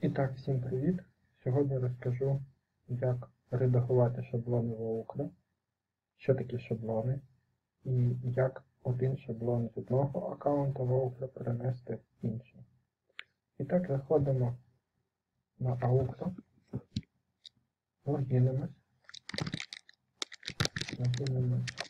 І так, всім привіт! Сьогодні розкажу, як редагувати шаблони в Outlook, що такі шаблони, і як один шаблон з одного аккаунту в Outlook перенести в інший. І так, заходимо на Outlook, логінимось, логінимось.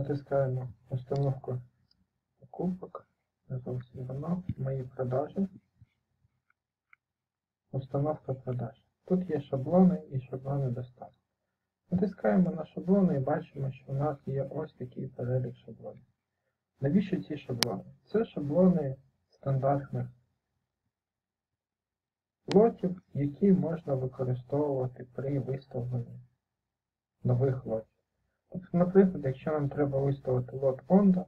Натискаємо установку покупок. Мої продажі. Установка продаж. Тут є шаблони і шаблони доставки. Натискаємо на шаблони і бачимо, що у нас є ось такий перелік шаблонів. Навіщо ці шаблони? Це шаблони стандартних лотів, які можна використовувати при виставленні нових лотів. Наприклад, якщо нам треба виставити лот Онда,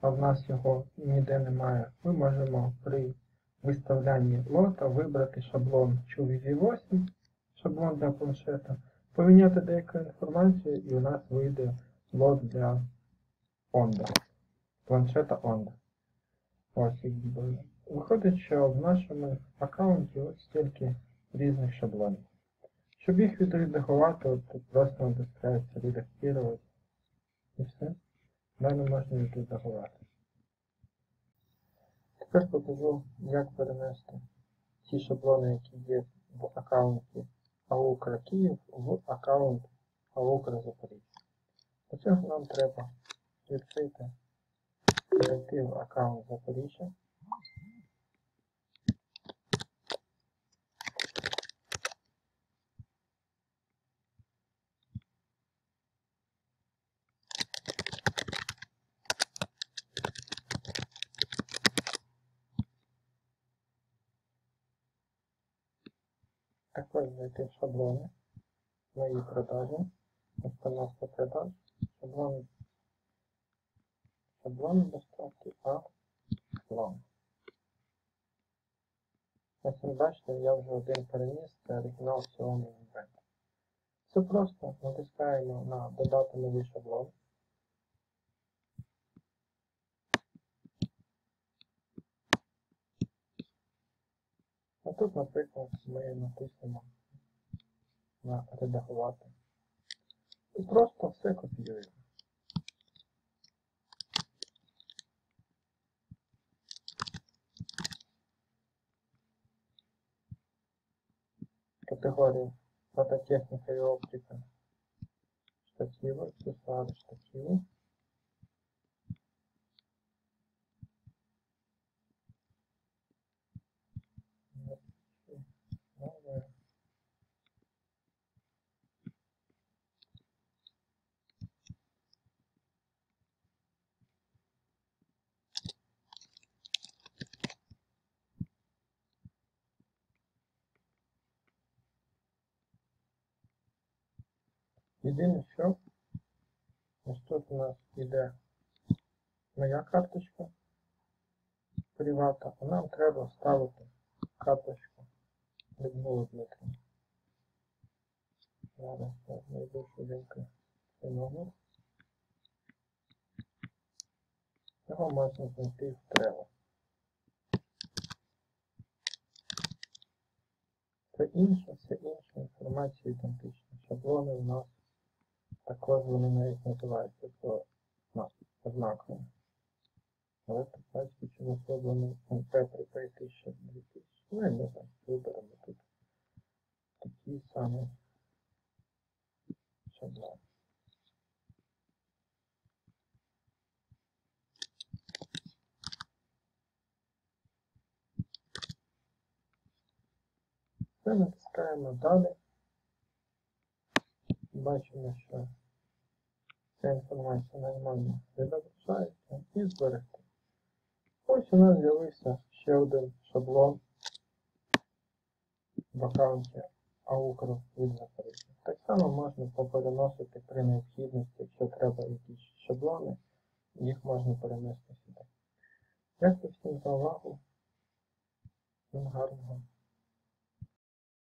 а в нас його ніде немає, ми можемо при виставлянні лота вибрати шаблон ChuVV8, шаблон для планшета, поміняти деяку інформацію і у нас вийде лот для Онда, планшета Онда. Ось. Виходить, що в нашому аккаунті ось стільки різних шаблонів. Щоб їх відредагувати, от тут просто натискається редактувати і все. Далі можна відредагувати. Тепер покажу, як перенести ті шаблони, які є в аккаунті Аукра Київ в аккаунт Аукра Запоріжжя. Для цього нам треба відкрити, перейти в аккаунт Запоріжжя. Також зайти в шаблони, мої продажі, установка продаж, шаблони, шаблони доставки, а шаблон. Ось ви бачите, я вже один переніс, це оригінал Xiaomi Invent. Це просто натискаємо на додати новий шаблон. тут, наприклад, ми натиснемо на редагувати. І просто все копіюємо. Категорію фототехніка і оптика. Штативи, аксесуари штативи. Єдине, що ось тут у нас іде моя карточка привата, а нам треба вставити карточку Людмила Дмитрівна. Зараз я знайду швиденько номер. Його можна знайти в Trello. Це інша, все інша інформація ідентична. Шаблони у нас також вони навіть називаються то ну, однаково. Але тут бачите, чи особливо МП припаяти ще 2000. Ну, я не знаю, виберемо тут такі самі шаблони. Це натискаємо далі. Бачимо, що ця інформація нормально відображається і зберегти. Ось у нас з'явився ще один шаблон в аккаунті Аукро від Запоріжжя. Так само можна попереносити при необхідності, якщо треба якісь шаблони, їх можна перенести сюди. Дякую всім за увагу. Гарного.